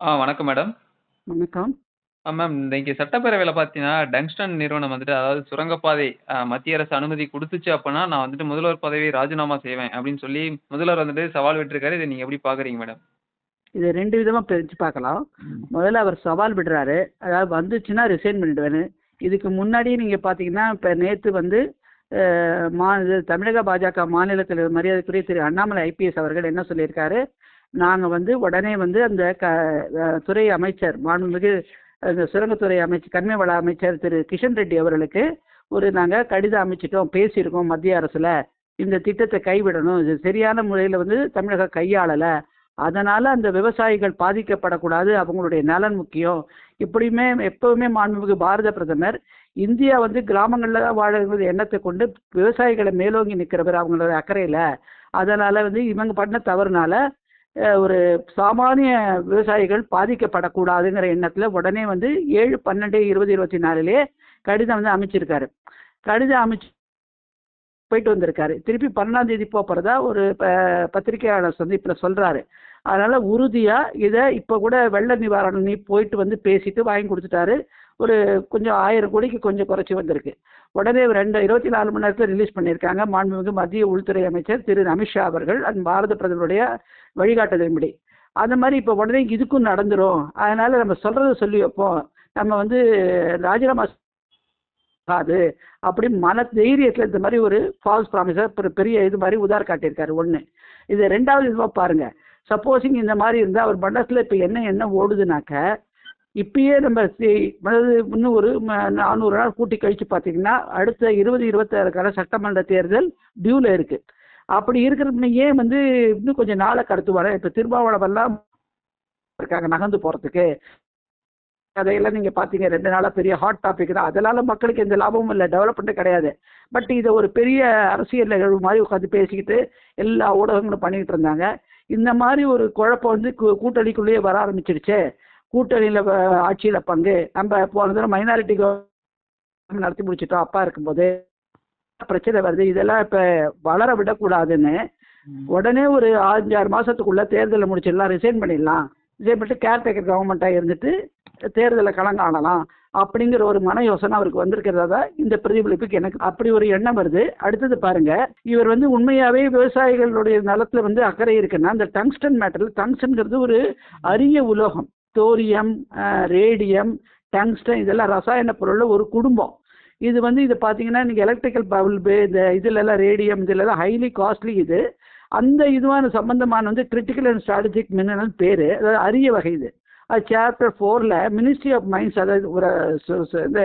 ஆ வணக்கம் மேடம். வணக்கம். ஆ மேம் இன்னைக்கு சட்டப்பேரவையில பார்த்தீங்கன்னா, டங்ஸ்டன் நிறுவனம் வந்துட்டு அதாவது சுரங்கப்பாதை அ மத்திய அரசு அனுமதி குடுத்துச்சு அப்பன்னா, நான் வந்துட்டு முதல்வர் பதவியை ராஜினாமா செய்வேன் அப்படின்னு சொல்லி முதல்வர் வந்துட்டு சவால் விட்டுருக்காரு. இத நீங்க எப்படி பார்க்குறீங்க மேடம்? இத 2 விதமா பிரிச்சு பார்க்கலாம். முதல்ல அவர் சவால் விடுறாரு. அதாவது வந்துச்சுன்னா ரிசைன் பண்ணிடுவேன்னு. இதுக்கு முன்னாடியே நீங்க பார்த்தீங்கன்னா, இப்ப நேத்து வந்து அ மா இது தமிழக பாஜக மாநில தலைவர் மரியாதைக்குரிய திரு அண்ணாமலை ஐபிஎஸ் அவர்கள் என்ன சொல்லியிருக்காரு, நாங்க வந்து உடனே வந்து அந்த க துறை அமைச்சர் மாண்புமிகு அந்த சுரங்கத்துறை அமைச்சர் கண்மை வள அமைச்சர் திரு கிஷன் ரெட்டி அவர்களுக்கு ஒரு நாங்க கடிதம் அமைச்சிட்டோம், பேசியிருக்கோம் மத்திய அரசுல. இந்த திட்டத்தை கைவிடணும். இது சரியான முறையில வந்து தமிழகம் கையாளல. அதனால அந்த விவசாயிகள் பாதிக்கப்படக்கூடாது. அவங்களுடைய நலன் முக்கியம். இப்படியுமே எப்பவுமே மாண்புமிகு பாரத பிரதமர், இந்தியா வந்து கிராமங்களில் தான் எண்ணத்தை கொண்டு விவசாயிகளை மேலோங்கி நிற்கிறவர் அவங்களோட அக்கறையில் அதனால வந்து இவங்க பண்ண தவறுனால ஒரு சாமானிய விவசாயிகள் பாதிக்கப்படக்கூடாதுங்கிற எண்ணத்துல உடனே வந்து 7/12/2024லயே கடிதம் வந்து அமைச்சிருக்காரு. கடிதம் அமைச்சு போயிட்டு வந்திருக்காரு. திருப்பி 12ஆம் தேதி போப்போறதா ஒரு ப பத்திரிகையாளர் சந்திப்புல சொல்றாரு. அதனால உறுதியா இதை இப்ப கூட வெள்ள நிவாரணம் நீ போயிட்டு வந்து பேசிட்டு வாங்கி கொடுத்துட்டாரு ஒரு கொஞ்சம் ஆயிரம் கோடிக்கு கொஞ்சம் குறைச்சி வந்திருக்கு. உடனே 2 24 மணி நேரத்தில் ரிலீஸ் பண்ணியிருக்காங்க. மாண்புமிகு மத்திய உள்துறை அமைச்சர் திரு அமித்ஷா அவர்கள் அண்ட் பாரத பிரதமருடைய வழிகாட்டுதலின்படி. அந்த மாதிரி இப்போ உடனே இதுக்கும் நடந்துடும் அதனால நம்ம சொல்கிறத சொல்லி வைப்போம். நம்ம வந்து ராஜினாமா ஆகாது. அப்படி மன தைரியத்தில் இந்த மாதிரி ஒரு ஃபால்ஸ் ப்ராமிஸ பெரிய இது மாதிரி உதார் காட்டியிருக்காரு ஒன்று இது ரெண்டாவது இதுவாக பாருங்க. சப்போஸிங் இந்த மாதிரி இருந்தால் அவர் மண்டலத்தில் இப்போ என்ன என்ன ஓடுதுனாக்க, இப்பயே நம்ம அதாவது இன்னும் ஒரு நானூறு நாள் கூட்டி கழித்து பார்த்தீங்கன்னா, அடுத்த 20, 26க்கான சட்டமன்ற தேர்தல் டியூவில் இருக்குது அப்படி இருக்கிறப்ப ஏன் வந்து இன்னும் கொஞ்சம் நாள கடத்துவாரு. இப்போ திருமாவளவன்லாம் இருக்காங்க நகர்ந்து போகிறதுக்கு அதையெல்லாம் நீங்கள் பார்த்தீங்க ரெண்டு நாளாக பெரிய ஹாட் டாபிக் தான். அதனால மக்களுக்கு எந்த லாபமும் இல்லை டெவலப்மெண்ட்டு கிடையாது. பட் இதை ஒரு பெரிய அரசியல் நிகழ்வு மாதிரி உட்காந்து பேசிக்கிட்டு எல்லா ஊடகங்களும் பண்ணிக்கிட்டு இருந்தாங்க. இந்த மாதிரி ஒரு குழப்பம் வந்து கூ கூட்டணிக்குள்ளேயே வர ஆரம்பிச்சிருச்சே. கூட்டணியில் ஆட்சியில் பங்கு. நம்ம போன தடவை மைனாரிட்டி நடத்தி முடிச்சுட்டோம் அப்பா இருக்கும்போது. பிரச்சனை வருது. இதெல்லாம் இப்ப வளர விடக்கூடாதுன்னு. உடனே ஒரு 5, 6 மாசத்துக்குள்ள தேர்தல முடிச்சிடலாம். ரிசைன் பண்ணிடலாம். ரிசைன் பண்ணிட்டு கேர்டேக்கர் கவர்ன்மெண்ட்டா இருந்துட்டு தேர்தல களங்காணலாம். அப்படிங்கிற ஒரு மன யோசனை அவருக்கு வந்திருக்கிறதா தான் இந்த பிரதிபலிப்புக்கு எனக்கு அப்படி ஒரு எண்ணம் வருது. அடுத்தது பாருங்க, இவர் வந்து உண்மையாவே விவசாயிகளுடைய நலத்துல வந்து அக்கறை இருக்குன்னா, இந்த டங்ஸ்டன் மேட்டர்ல டங்ஸ்டன்ங்கிறது ஒரு அரிய உலோகம். தோரியம், ரேடியம், டங்ஸ்டன் இதெல்லாம் ரசாயன பொருள்ல ஒரு குடும்பம். இது வந்து இது பார்த்தீங்கன்னா, நீங்க எலக்ட்ரிக்கல் பல்பு இந்த இதுலலாம் ரேடியம் இதுலலாம் ஹைலி காஸ்ட்லி இது. அந்த இதுவான சம்பந்தமான வந்து கிரிட்டிக்கல் அண்ட் ஸ்ட்ராட்டஜிக் மினரல் பேர் அதாவது அரிய வகை இது. அது சாப்டர் ஃபோரில் மினிஸ்ட்ரி ஆஃப் மைன்ஸ் அதாவது ஒரு இந்த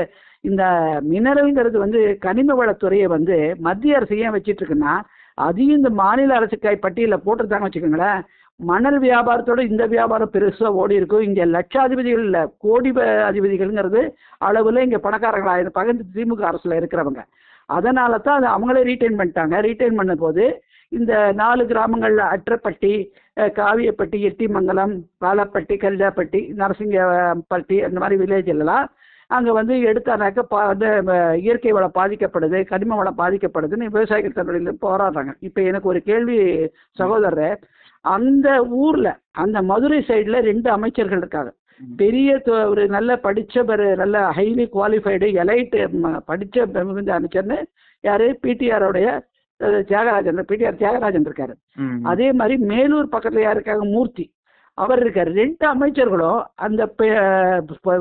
இந்த மினரல்ங்கிறது வந்து கனிம வளத்துறையை வந்து மத்திய அரசு ஏன் வச்சிட்டு இருக்குன்னா, அதையும் இந்த மாநில அரசு கை பட்டியலில் போட்டிருந்தாங்கன்னு வச்சுக்கோங்களேன், மணல் வியாபாரத்தோட இந்த வியாபாரம் பெருசாக ஓடி இருக்கும் இங்கே லட்சாதிபதிகள் இல்லை கோடி அதிபதிகள்ங்கிறது அளவில் இங்கே பணக்காரங்களா இருப்பாங்க இந்த திமுக அரசில் இருக்கிறவங்க. அதனால தான் அது அவங்களே ரீட்டைன் பண்ணிட்டாங்க. ரீட்டெயின் பண்ணும்போது இந்த நாலு கிராமங்களில் அற்றப்பட்டி காவியப்பட்டி, எட்டிமங்கலம், வாழப்பட்டி கல்லாப்பட்டி, நரசிங்கப்பட்டி அந்த மாதிரி வில்லேஜ்லலாம் அங்கே வந்து எடுத்தானாக்க ப வந்து இயற்கை வளம் பாதிக்கப்படுது, கனிம வளம் பாதிக்கப்படுதுன்னு விவசாயிகள் தன்னுடைய போராடுறாங்க. இப்போ எனக்கு ஒரு கேள்வி சகோதரர் அந்த ஊர்ல அந்த மதுரை சைடுல 2 அமைச்சர்கள் இருக்காங்க. பெரிய ஒரு நல்ல படிச்ச நல்ல ஹைலி குவாலிஃபைடு எலைட் படிச்ச மிகுந்த அமைச்சர்ன்னு யாரு பிடிஆருடைய தியாகராஜன் பிடிஆர் தியாகராஜன் இருக்காரு. அதே மாரி மேலூர் பக்கத்துல யார் இருக்காங்க மூர்த்தி. அவர் இருக்காரு. 2 அமைச்சர்களும் அந்த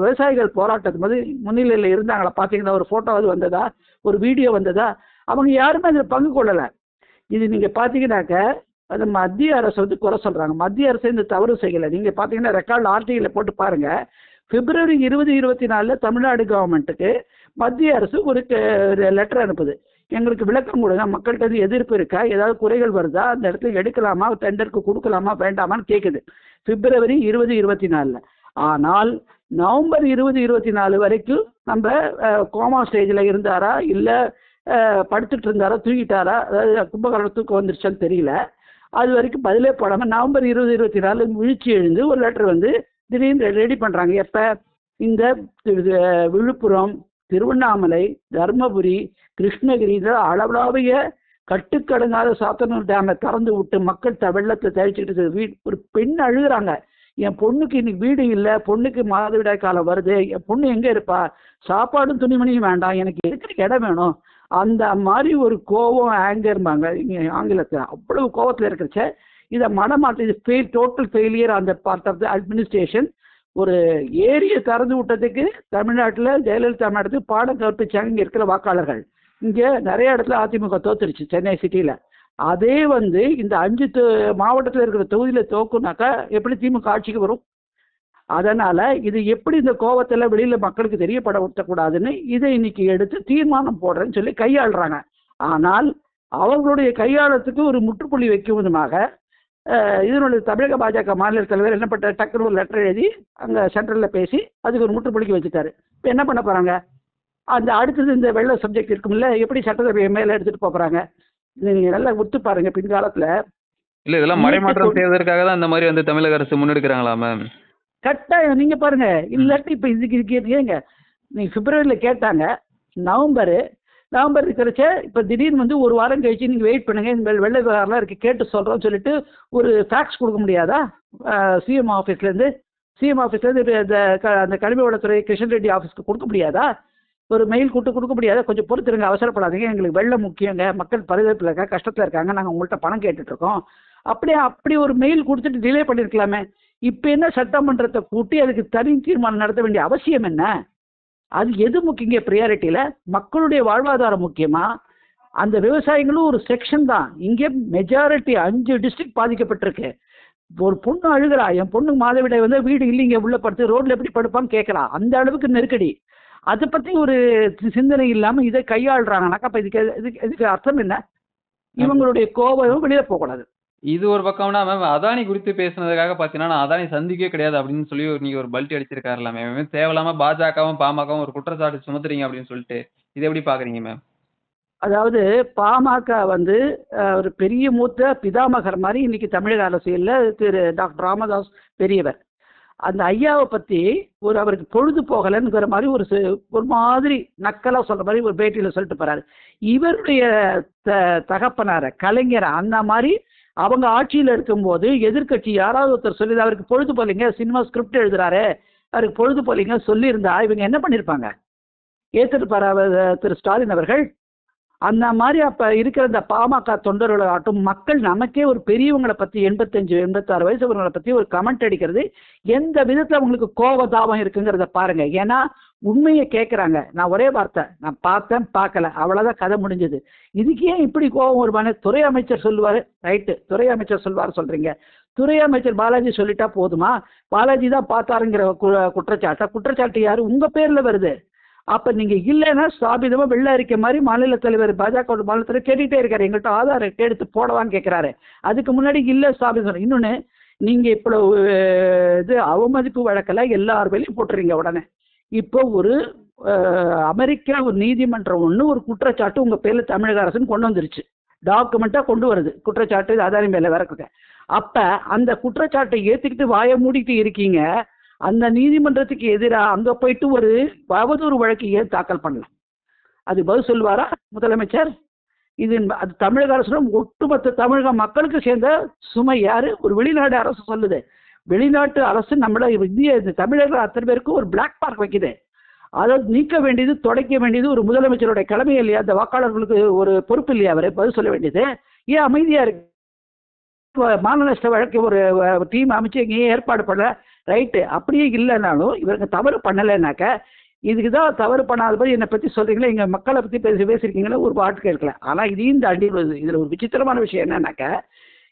விவசாயிகள் போராட்டத்து போது முன்னிலையில இருந்தாங்களா பார்த்தீங்களா? ஒரு ஃபோட்டோவாவது வந்ததா? ஒரு வீடியோ வந்ததா? அவங்க யாருமே அதுல பங்கு கொள்ளல. இது நீங்க பார்த்தீங்கன்னாக்க, அது மத்திய அரசு வந்து குறை சொல்கிறாங்க மத்திய அரசு இந்த தவறு செய்யலை நீங்கள் பார்த்தீங்கன்னா ரெக்கார்ட் ஆர்டிஐல போட்டு பாருங்கள் பிப்ரவரி 20, 24ல தமிழ்நாடு கவர்மெண்ட்டுக்கு மத்திய அரசு ஒரு லெட்டர் அனுப்புது. எங்களுக்கு விளக்கம் கொடுங்க. மக்கள்கிட்ட இருந்து எதிர்ப்பு இருக்கா? ஏதாவது குறைகள் வருதா? அந்த இடத்துல எடுக்கலாமா? டெண்டருக்கு கொடுக்கலாமா வேண்டாமான்னு கேட்குது. பிப்ரவரி 20, 24ல. ஆனால் நவம்பர் 20, 24 வரைக்கும் நம்ம கோமா ஸ்டேஜில் இருந்தாரா? இல்லை படுத்துட்டு இருந்தாரா? தூங்கிட்டாரா? அதாவது கும்பகரணம் தூக்கம் வந்துருச்சான்னு தெரியல. அது வரைக்கும் பதிலே போடாமல் நவம்பர் 20, 24 முழிச்சு எழுந்து ஒரு லெட்டர் வந்து திடீர்னு ரெடி பண்ணுறாங்க எப்போ? இந்த இது விழுப்புரம், திருவண்ணாமலை, தர்மபுரி, கிருஷ்ணகிரி இத அளவலாவிய கட்டுக்கடங்காத சாத்தனூர் டேமை திறந்து விட்டு மக்கள் த வெள்ளத்தை தவிச்சுக்கிட்டு வீ ஒரு பெண் அழுகுறாங்க. என் பொண்ணுக்கு இன்னைக்கு வீடு இல்லை பொண்ணுக்கு மாதவிடாய் காலம் வருது என் பொண்ணு எங்கே இருப்பா? சாப்பாடும் துணிமணியும் வேண்டாம் எனக்கு இருக்கிற இடம் வேணும். அந்த மாதிரி ஒரு கோவம் ஆங்கர்மாங்க இங்கே ஆங்கிலத்தில். அவ்வளவு கோவத்தில் இருக்கிறச்ச இதை மனமாற்ற இது ஃபெயில் டோட்டல் ஃபெயிலியர் அந்த பார்ட் ஆஃப் த அட்மினிஸ்ட்ரேஷன் ஒரு ஏரியை திறந்து விட்டதுக்கு தமிழ்நாட்டில் ஜெயலலிதா மேடத்துக்கு பாடம் கற்பிச்சாங்க இங்கே இருக்கிற வாக்காளர்கள். இங்கே நிறைய இடத்துல அதிமுக தோத்துருச்சு சென்னை சிட்டியில் அதே வந்து இந்த அஞ்சு மாவட்டத்தில் இருக்கிற தொகுதியில் தோக்குனாக்கா எப்படி திமுக ஆட்சிக்கு வரும்? அதனால இது எப்படி இந்த கோவத்தில் வெளியில மக்களுக்கு தெரியப்பட ஊட்டக்கூடாதுன்னு இதை இன்னைக்கு எடுத்து தீர்மானம் போடுறேன்னு சொல்லி கையாளுறாங்க. ஆனால் அவர்களுடைய கையாளத்துக்கு ஒரு முற்றுப்புள்ளி வைக்கும் விதமாக இதனுடைய தமிழக பாஜக மாநில தலைவர் என்ன பண்ண டக்குனு ஒரு லெட்டர் எழுதி அங்கே சென்ட்ரலில் பேசி அதுக்கு ஒரு முற்றுப்புள்ளிக்கு வச்சுட்டாரு. இப்போ என்ன பண்ண போகிறாங்க அந்த அடுத்தது இந்த வெள்ள சப்ஜெக்ட் இருக்கும்ல எப்படி சட்டசபையை மேலே எடுத்துகிட்டு போகிறாங்க நீங்கள் நல்லா ஒத்து பாருங்க பின்காலத்தில். இல்ல இதெல்லாம் கொண்டு- செய்வதற்காக தான் இந்த மாதிரி வந்து தமிழக அரசு முன்னெடுக்கிறாங்களா மேம் கட்டாயம். நீங்க பாருங்க. இல்லாட்டி இப்ப இதுக்கு இதுக்கு ஏங்க நீங்க பிப்ரவரியில கேட்டாங்க. நவம்பர் நவம்பர் இருக்கிறச்ச இப்ப திடீர்னு வந்து ஒரு வாரம் கழிச்சு நீங்க வெயிட் பண்ணுங்க. இந்த வெள்ள- விவகாரம்லாம் இருக்கு. கேட்டு சொல்றோம்னு சொல்லிட்டு ஒரு ஃபேக்ஸ் கொடுக்க முடியாதா? சிஎம் ஆஃபீஸ்ல இருந்து சிஎம் ஆஃபீஸ்ல இருந்து இந்த க- அந்த கனிம வளத்துறை கிருஷ்ணன் ரெட்டி ஆஃபீஸ்க்கு கொடுக்க முடியாதா? ஒரு மெயில் கொடுத்து கொடுக்க முடியாதா? கொஞ்சம் பொறுத்துருங்க. அவசரப்படாதீங்க. எங்களுக்கு வெள்ளம் முக்கியங்க. மக்கள் பரிதவிப்பில் இருக்காங்க கஷ்டத்தில் இருக்காங்க. நாங்கள் உங்கள்கிட்ட பணம் கேட்டுட்ருக்கோம் அப்படியே அப்படி ஒரு மெயில் கொடுத்துட்டு டிலே பண்ணியிருக்கலாமே இப்போ என்ன சட்டமன்றத்தை கூட்டி அதுக்கு தனி தீர்மானம் நடத்த வேண்டிய அவசியம் என்ன? அது எது முக்கியங்க ப்ரியாரிட்டியில் மக்களுடைய வாழ்வாதாரம் முக்கியமா? அந்த விவசாயிகளும் ஒரு செக்ஷன் தான். இங்கே மெஜாரிட்டி அஞ்சு டிஸ்ட்ரிக்ட் பாதிக்கப்பட்டிருக்கு. ஒரு பொண்ணு அழுகிறா என் பொண்ணு மாதவிடாய் வந்து வீடு இல்லைங்க உள்ள படுத்து ரோட்ல எப்படி படுப்பான்னு கேட்கலாம் அந்த அளவுக்கு நெருக்கடி. அதை பத்தி ஒரு சிந்தனை இல்லாம இதை கையாளுறாங்கனாக்கா அப்ப இதுக்கு இதுக்கு இதுக்கு அர்த்தம் என்ன? இவங்களுடைய கோபம் வெளியே போகக்கூடாது. இது ஒரு பக்கம்னா மேம் அதானி குறித்து பேசுனதுக்காக பார்த்தீங்கன்னா நான் அதானி சந்திக்கவே கிடையாது அப்படின்னு சொல்லி ஒரு ஒரு பல்ட்டி அடிச்சிருக்காருல மேம் தேவையில்லாம பாஜகவும் பாமகவும் ஒரு குற்றச்சாட்டு சுமத்துறீங்க அப்படின்னு சொல்லிட்டு. இதை எப்படி பார்க்குறீங்க மேம் அதாவது பாமக வந்து ஒரு பெரிய மூத்த பிதாமகர் மாதிரி இன்னைக்கு தமிழக அரசியலில் திரு டாக்டர் ராமதாஸ் பெரியவர். அந்த ஐயாவை பற்றி ஒரு அவருக்கு பொழுது போகலைங்கிற மாதிரி ஒரு ஒரு மாதிரி நக்கலாக சொல்கிற மாதிரி ஒரு பேட்டியில் சொல்லிட்டு போகிறாரு இவருடைய த தகப்பனார கலைஞரை அந்த மாதிரி அவங்க ஆட்சியில் இருக்கும்போது எதிர்க்கட்சி யாராவது ஒருத்தர் சொல்லி அவருக்கு பொழுது போலிங்க சினிமா ஸ்கிரிப்ட் எழுதுறாரு அவருக்கு பொழுது போலிங்க சொல்லியிருந்தா இவங்க என்ன பண்ணியிருப்பாங்க? ஏற்றிருப்பார் திரு ஸ்டாலின் அவர்கள்? அந்த மாதிரி அப்போ இருக்கிற இந்த பாமக தொண்டர்களாகட்டும் மக்கள் நமக்கே ஒரு பெரியவங்களை பற்றி எண்பத்தஞ்சு எண்பத்தாறு வயசு வயசுவங்களை பற்றி ஒரு கமெண்ட் அடிக்கிறது எந்த விதத்தில் அவங்களுக்கு கோபதாபம் இருக்குங்கிறத பாருங்கள் ஏன்னா உண்மையை கேட்குறாங்க நான் ஒரே வார்த்தை நான் பார்த்தேன் பார்க்கல. அவ்வளோதான் கதை முடிஞ்சது. இதுக்கு ஏன் இப்படி கோபம் வருவானே துறை அமைச்சர் சொல்லுவார். ரைட்டு துறை அமைச்சர் சொல்வார் சொல்கிறீங்க துறை அமைச்சர் பாலாஜி சொல்லிட்டா போதுமா? பாலாஜி தான் பார்த்தாருங்கிற கு- குற்றச்சாட்டை. குற்றச்சாட்டு யார்? உங்கள் பேரில் வருது. அப்போ நீங்கள் இல்லைன்னா ஸ்தாபிதமாக வெள்ள அறிக்கை மாதிரி மாநில தலைவர் பாஜக மாநில தலைவர் கேட்டுகிட்டே இருக்காரு. எங்கள்கிட்ட ஆதாரம் எடுத்து போடவான்னு கேட்குறாரு அதுக்கு முன்னாடி இல்லை ஸ்தாபிதம் இன்னொன்று நீங்கள் இப்போ இது அவமதிப்பு வழக்கெல்லாம் எல்லார் வேலையும் போட்டுறீங்க உடனே. இப்போ ஒரு அமெரிக்கா ஒரு நீதிமன்றம் ஒன்று ஒரு குற்றச்சாட்டு உங்கள் பேரில் தமிழக அரசுன்னு கொண்டு வந்துருச்சு. டாக்குமெண்ட்டாக கொண்டு வருது. குற்றச்சாட்டு இது மேலே வரக்குங்க அப்போ அந்த குற்றச்சாட்டை ஏற்றுக்கிட்டு வாயை மூடிட்டு இருக்கீங்க. அந்த நீதிமன்றத்துக்கு எதிராக அங்கே போயிட்டு ஒரு அவதூறு வழக்கு ஏன் தாக்கல் பண்ணலாம் அது பதில் சொல்லுவாரா முதலமைச்சர்? இது அது தமிழக அரசும் ஒட்டுமொத்த தமிழக மக்களுக்கு சேர்ந்த சுமை யாரு? ஒரு வெளிநாடு அரசு சொல்லுது. வெளிநாட்டு அரசு நம்மள இந்திய இந்த தமிழர்கள் அத்தனை பேருக்கும் ஒரு பிளாக் மார்க் வைக்குது. அதை நீக்க வேண்டியது துடைக்க வேண்டியது ஒரு முதலமைச்சருடைய கடமை இல்லையா? அந்த வாக்காளர்களுக்கு ஒரு பொறுப்பு இல்லையா? அவரை பதில் சொல்ல வேண்டியது. ஏன் அமைதியாக இருக்கு? மாநில நஷ்ட வழக்கு ஒரு டீம் அமைச்சு எங்கேயும் ஏற்பாடு பண்ணல. ரைட்டு அப்படியே இல்லைனாலும் இவருக்கு தவறு பண்ணலைனாக்க இதுக்கு தான் தவறு பண்ணாத போது என்னை பற்றி சொல்கிறீங்களா எங்கள் மக்களை பற்றி பேசி பேசியிருக்கீங்களா? ஒரு பாட்டு கேட்கல. ஆனால் இதையும் தாண்டி வருது இதில் ஒரு விசித்திரமான விஷயம் என்னன்னாக்க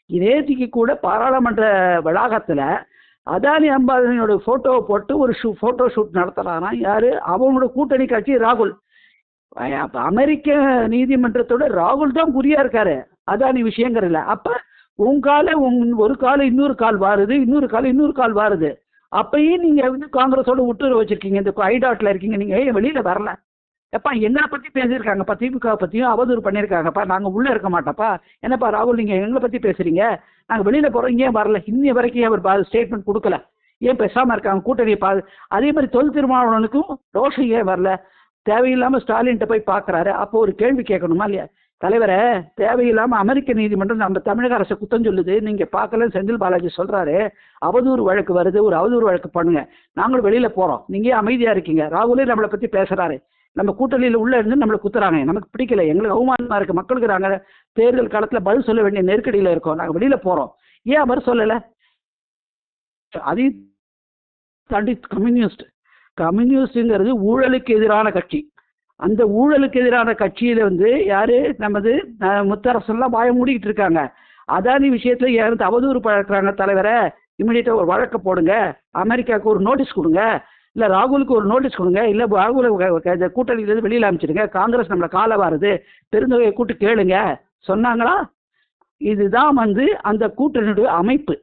நேற்றுக்கு கூட பாராளுமன்ற வளாகத்தில் அதானி அம்பானியோட ஃபோட்டோவை போட்டு ஒரு ஷூ ஃபோட்டோ ஷூட் நடத்துகிறானா யார்? அவனோட கூட்டணி கட்சி ராகுல். அப்போ அமெரிக்க நீதிமன்றத்தோட ராகுல் தான் குறியா இருக்காரு அதானி விஷயங்கிறதுல அப்போ உன் காலை உங் ஒரு கால் இன்னொரு கால் வாருது இன்னொரு கால் இன்னொரு கால் வாருது. அப்பயும் நீங்கள் வந்து காங்கிரஸோட விட்டுற வச்சுருக்கீங்க இந்த ஐடாட்டில் இருக்கீங்க நீங்கள் ஏன் வெளியில் வரல. எப்பா எங்களை பற்றி பேசியிருக்காங்கப்பா திமுக பற்றியும் அவதூறு பண்ணியிருக்காங்கப்பா நாங்கள் உள்ளே இருக்க மாட்டோப்பா என்னப்பா ராகுல் நீங்கள் எங்களை பற்றி பேசுகிறீங்க நாங்கள் வெளியில் போகிறோம் ஏன் வரல. இன்னி வரைக்கும் ஏன் அவர் ஸ்டேட்மெண்ட் கொடுக்கல. ஏன் பேசாமல் இருக்காங்க கூட்டணியை பா அதே மாதிரி தொல் திருமாவளவனுக்கும் ரோஷம் ஏன் வரல? தேவையில்லாமல் ஸ்டாலின்ட்ட போய் பார்க்கறாரு. அப்போ ஒரு கேள்வி கேட்கணுமா இல்லையா? தலைவரே தேவையில்லாமல் அமெரிக்க நீதிமன்றம் நம்ம தமிழக அரசு குத்தம் சொல்லுது. நீங்கள் பார்க்கல செந்தில் பாலாஜி சொல்கிறாரு அவதூறு வழக்கு வருது. ஒரு அவதூறு வழக்கு பண்ணுங்க. நாங்களும் வெளியில் போகிறோம் நீங்கள் அமைதியாக இருக்கீங்க? ராகுலே நம்மளை பற்றி பேசுகிறாரு நம்ம கூட்டணியில் உள்ளே இருந்து நம்மளை குத்துறாங்க. நமக்கு பிடிக்கல. எங்களுக்கு அவமானமாக இருக்குது மக்களுக்கு நாங்கள் தேர்தல் காலத்தில் பதில் சொல்ல வேண்டிய நெருக்கடியில் இருக்கோம். நாங்கள் வெளியில் போகிறோம் ஏன் அவர் சொல்லலை? அதையும் தாண்டி கம்யூனிஸ்ட் கம்யூனிஸ்ட்டுங்கிறது ஊழலுக்கு எதிரான கட்சி. அந்த ஊழலுக்கு எதிரான கட்சியில வந்து யாரு? நமது முத்தரசெல்லாம் முத்தரசன்லாம் வாய மூடிக்கிட்டு இருக்காங்க. அதானி விஷயத்துல யாரும் அவதூறு பழக்கிறாங்க தலைவரை. இமிடியேட்டா ஒரு வழக்க போடுங்க. அமெரிக்காவுக்கு ஒரு நோட்டீஸ் கொடுங்க. இல்ல ராகுலுக்கு ஒரு நோட்டீஸ் கொடுங்க. இல்ல ராகுல இந்த கூட்டணியிலிருந்து வெளியில அமைச்சிடுங்க காங்கிரஸ் நம்மள கால வாருது. பெருந்தொகையை கூட்டு கேளுங்க. சொன்னாங்களா? இதுதான் வந்து அந்த கூட்டணியுடைய அமைப்பு.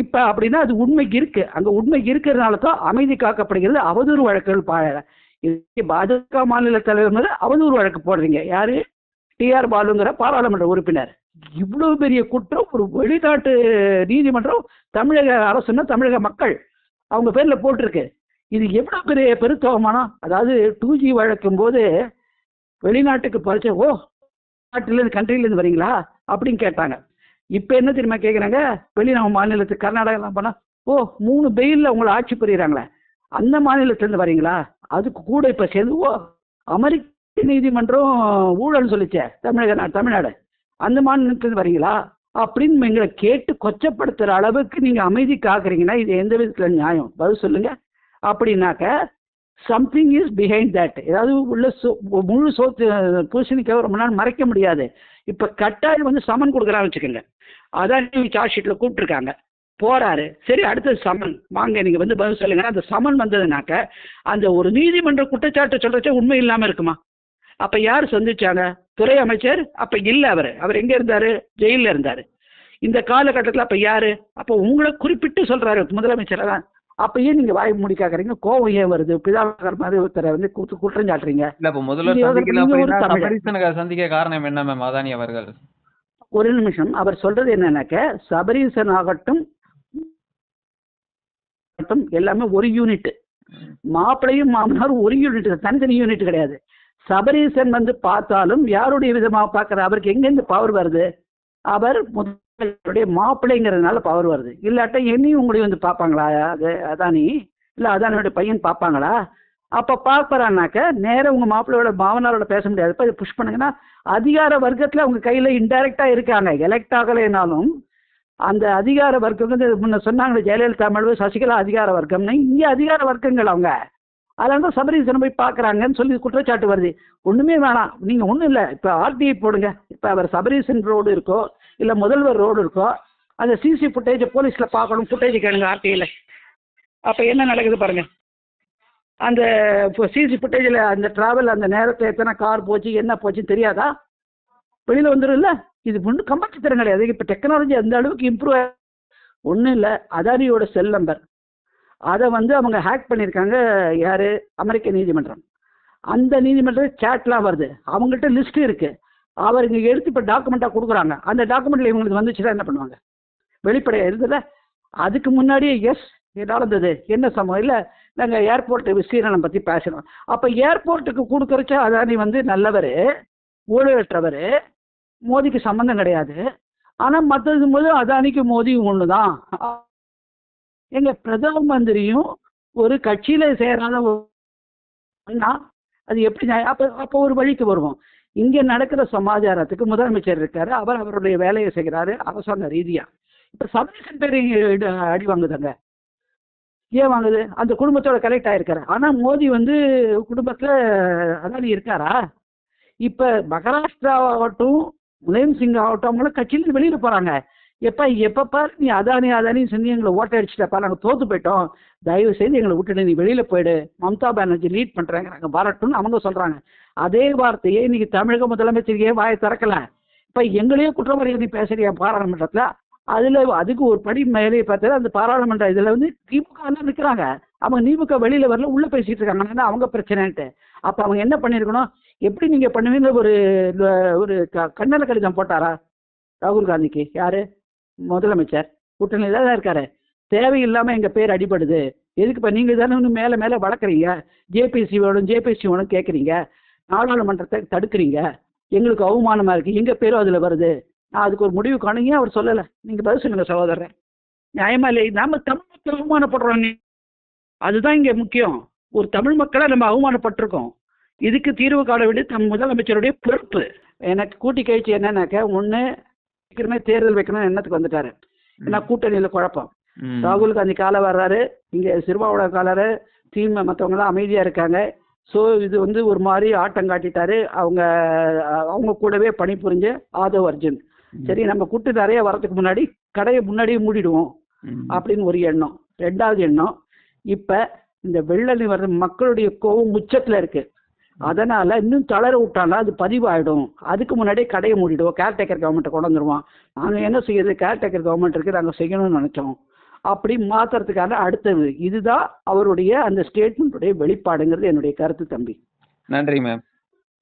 இப்ப அப்படின்னா அது உண்மை இருக்கு. அந்த உண்மை இருக்கிறதுனால தான் அமைதி காக்கப்படுகிறது. அவதூறு வழக்குகள் பா இது பாஜக மாநில தலைவர் மேல அவதூறு வழக்கு போடுறீங்க. யாரு? டிஆர் பாலுங்கிற பாராளுமன்ற உறுப்பினர். இவ்வளவு பெரிய குற்றம் ஒரு வெளிநாட்டு நீதிமன்றம் தமிழக அரசுன்னா தமிழக மக்கள் அவங்க பேர்ல போட்டிருக்கு. இது எவ்வளவு பெரிய பெருத்தவமானம் அதாவது டூ ஜி வழக்கும் போது வெளிநாட்டுக்கு பறிச்ச ஓ நாட்டிலேருந்து கண்ட்ரிலேருந்து வரீங்களா அப்படின்னு கேட்டாங்க. இப்போ என்ன தெரியுமா கேட்குறாங்க வெளிநாட்டு மாநிலத்துக்கு கர்நாடகாலாம் போனால் ஓ மூணு பெயிலில் உங்களை ஆட்சி புரியுறாங்களே. அந்த மாநிலத்திலேருந்து வரீங்களா? அதுக்கு கூட இப்போ சேர்ந்து ஓ அமெரிக்க நீதிமன்றம் ஊழல் சொல்லிச்சே தமிழக தமிழ்நாடு. அந்த மாநிலத்திலேருந்து வரீங்களா? அப்படின்னு எங்களை கேட்டு கொச்சப்படுத்துகிற அளவுக்கு நீங்கள் அமைதி காக்குறீங்கன்னா இது எந்த விதத்தில் நியாயம்? பதில் சொல்லுங்கள் அப்படின்னாக்க சம்திங் இஸ் பிஹைண்ட் தட் ஏதாவது உள்ள சோ முழு சோத்து பூசணிக்காக ரொம்ப நாள் மறைக்க முடியாது. இப்போ கட்டாயம் வந்து சமன் கொடுக்குறான்னு வச்சுக்கோங்க. அதான் சார்ஜ் ஷீட்டில் கூப்பிட்டுருக்காங்க. போறாரு. சரி அடுத்தது சமன். வாங்க நீங்க வந்து பதில் சொல்லுங்க. அந்த சமன் வந்ததுனாக்க அந்த ஒரு நீதிமன்ற குற்றச்சாட்டு சொல்றச்ச உண்மை இல்லாம இருக்குமா? அப்ப யார் சந்திச்சாங்க? துறை அமைச்சர்? அப்ப இல்ல அவர். அவர் எங்க இருந்தாரு? ஜெயில்ல இருந்தாரு. இந்த காலகட்டத்தில் அப்ப யாரு? அப்ப உங்களை குறிப்பிட்டு சொல்றாரு முதலமைச்சரை. தான் அப்ப ஏன் நீங்க வாய் மூடி கேக்குறீங்க? கோவம் ஏன் வருது? பிதாகர் மாதிரி ஒருத்தரை வந்து குத்து- குற்றம் சாட்டுறீங்க. இல்ல இப்ப சந்திக்க காரணம் என்ன மேம் அதானி அவர்கள். ஒரு நிமிஷம். அவர் சொல்றது என்னன்னாக்க சபரீசன் ஆகட்டும் மட்டும் எல்லாமே ஒரு யூனிட் மாப்பிளையும் மாமனாரும் ஒரு யூனிட் தனித்தனி யூனிட் கிடையாது. சபரீசன் வந்து பார்த்தாலும் யாருடைய விதமாக பார்க்கற அவருக்கு எங்கேருந்து பவர் வருது? அவர் முதலுடைய மாப்பிள்ளைங்கிறதுனால பவர் வருது. இல்லாட்டா என்னையும் உங்களையும் வந்து பார்ப்பாங்களா? அது அதானி? இல்லை அதானியோட பையன் பார்ப்பாங்களா? அப்போ பார்ப்பறானாக்க நேராக உங்கள் மாப்பிள்ளையோட மாமனாரோட பேச முடியாது. இப்போ இதை புஷ் பண்ணுங்கன்னா அதிகார வர்க்கத்தில் அவங்க கையில் இன்டைரக்டாக இருக்காங்க. எலெக்ட் ஆகலைனாலும் அந்த அதிகார வர்க்கம் வந்து முன்ன சொன்னாங்களே ஜெயலலிதா மழுவு சசிகலா அதிகார வர்க்கம்னு. இங்கே அதிகார வர்க்கங்கள் அவங்க. அதனால தான் சபரீசனை போய் பார்க்குறாங்கன்னு சொல்லி குற்றச்சாட்டு வருது. ஒன்றுமே வேணாம். நீங்கள் ஒன்றும் இல்லை. இப்போ ஆர்டிஐ போடுங்க. இப்போ அவர் சபரீசன் ரோடு இருக்கோ இல்லை முதல்வர் ரோடு இருக்கோ அந்த சிசி ஃபுட்டேஜை போலீஸில் பார்க்கணும். ஃபுட்டேஜ் கேளுங்க ஆர்டிஐயில் அப்போ என்ன நடக்குது பாருங்கள் அந்த சிசி ஃபுட்டேஜில் அந்த ட்ராவல் அந்த நேரத்தை எத்தனை கார் போச்சு என்ன போச்சுன்னு தெரியாதா? வெளியில் வந்துடும்ல இது ஒன்றும் கம்பல்சரி கிடையாது இப்போ டெக்னாலஜி அந்த அளவுக்கு இம்ப்ரூவ் ஒன்றும் இல்லை. அதானியோட செல் நம்பர் அதை வந்து அவங்க ஹேக் பண்ணியிருக்காங்க. யார்? அமெரிக்க நீதிமன்றம். அந்த நீதிமன்றம் சேட்லாம் வருது. அவங்கள்ட்ட லிஸ்ட் இருக்குது அவர் இங்கே எடுத்து இப்போ டாக்குமெண்ட்டாக கொடுக்குறாங்க. அந்த டாக்குமெண்ட்டில் இவங்களுக்கு வந்துச்சுன்னா என்ன பண்ணுவாங்க? வெளிப்படையாக இருந்ததில்ல அதுக்கு முன்னாடியே எஸ் நடந்தது. என்ன சம்பவம்? இல்லை நாங்கள் ஏர்போர்ட் விஸ்தீரணம் பற்றி பேசணும் அப்போ ஏர்போர்ட்டுக்கு கொடுக்குறச்ச அதானி வந்து நல்லவர் ஊழலற்றவர் மோதிக்கு சம்மந்தம் கிடையாது. ஆனால் மற்றது போது அதானிக்கு மோதியும் ஒன்று தான் எங்க பிரதம மந்திரியும் ஒரு கட்சியில் சேராத அண்ணா அது எப்படி அப்போ அப்போ ஒரு வழிக்கு வருவோம். இங்கே நடக்கிற சமாச்சாரத்துக்கு முதலமைச்சர் இருக்காரு. அவர் அவருடைய வேலையை செய்கிறாரு அரசாங்க ரீதியாக இப்போ சபரீசன் பேர் அடி வாங்குதாங்க. ஏன் வாங்குது? அந்த குடும்பத்தோட கலெக்ட் ஆயிருக்காரு. ஆனால் மோடி வந்து குடும்பத்தில் அதானி இருக்காரா? இப்போ மகாராஷ்டிராவட்டும் முலாயம் சிங் ஆகட்டும் அவங்களும் கட்சியிலிருந்து வெளியில போறாங்க. எப்ப எப்ப பாரு நீ அதானி அதானி சொல்லி எங்களை ஓட்ட அடிச்சுட்டப்பா நாங்கள் தோத்து போயிட்டோம். தயவு செய்து எங்களை விட்டுட்டு நீ வெளியில போயிடு. மம்தா பானர்ஜி லீட் பண்றாங்க. நாங்கள் வரட்டும்னு அவங்க சொல்றாங்க. அதே வார்த்தையை இன்னைக்கு தமிழக முதலமைச்சர் வாயை திறக்கல. இப்ப எங்களையே குற்றவாளிகள் நீ பேசுறியா பாராளுமன்றத்துல? அதுல அதுக்கு ஒரு படி மேலே பார்த்தா அந்த பாராளுமன்ற இதுல வந்து திமுக நிற்கிறாங்க அவங்க நீமுக்க வெளியில வரல உள்ள பேசிட்டு இருக்காங்கன்னா அவங்க பிரச்சனைன்ட்டு. அப்ப அவங்க என்ன பண்ணிருக்கணும்? எப்படி நீங்க பண்ணுவீங்க? ஒரு ஒரு க- கண்ணல கடிதம் போட்டாரா? ராகுல் காந்திக்கு. யாரு? முதலமைச்சர். கூட்டணியில தான் இருக்காரு. தேவையில்லாம எங்க பேர் அடிபடுது. எதுக்கு இப்ப நீங்க தானே இன்னும் மேல மேல வளர்க்குறீங்க? ஜேபிசி வேணும் ஜேபிசி வேணும் கேட்குறீங்க நாடாளுமன்றத்தை தடுக்கிறீங்க. எங்களுக்கு அவமானமா இருக்கு. எங்க பேரும் அதுல வருது? நான் அதுக்கு ஒரு முடிவு காணுங்க அவர் சொல்லலை? நீங்க பதில் சொல்லுங்க சகோதரர். நியாயமா இல்லை நாம தமிழ் அவமானப்படுறோம். நீ. அதுதான் இங்க முக்கியம். ஒரு தமிழ் மக்களை நம்ம அவமானப்பட்டிருக்கோம். இதுக்கு தீர்வு காண வேண்டியது நம் முதலமைச்சருடைய பொறுப்பு. எனக்கு கூட்டி கழிச்சு என்னன்னாக்க ஒண்ணு சீக்கிரமே தேர்தல் வைக்கணும்னு எண்ணத்துக்கு வந்துட்டாரு. ஏன்னா கூட்டணியில குழப்பம். ராகுல் காந்தி காலை வர்றாரு. இங்க சிறுபாவோட காலரு தீமை மற்றவங்களாம் அமைதியா இருக்காங்க. ஸோ இது வந்து ஒரு மாதிரி ஆட்டம் காட்டிட்டாரு. அவங்க அவங்க கூடவே பணிபுரிஞ்ச ஆதவ் அர்ஜுன். சரி நம்ம கூட்டு நிறைய வரதுக்கு முன்னாடி கடையை முன்னாடியே மூடிடுவோம். அப்படின்னு ஒரு எண்ணம். ரெண்டாவது எண்ணம் இப்ப இந்த வெள்ளலி வர்றது மக்களுடைய கோவம் உச்சத்துல இருக்கு. அதனால இன்னும் தளர விட்டாலும் அது பதிவாயிடும். அதுக்கு முன்னாடியே கடையை மூடிடுவோம் கேர்டேக்கர் கவர்மெண்ட்டை கொண்டு வந்துடுவோம் நாங்க என்ன செய்யறது? கேர்டேக்கர் கவர்மெண்ட் இருக்கு. நாங்க செய்யணும்னு நினைச்சோம். அப்படி மாத்துறதுக்கான அடுத்தது. இதுதான் அவருடைய அந்த ஸ்டேட்மெண்ட்டுடைய வெளிப்பாடுங்கிறது என்னுடைய கருத்து தம்பி. நன்றி மேம்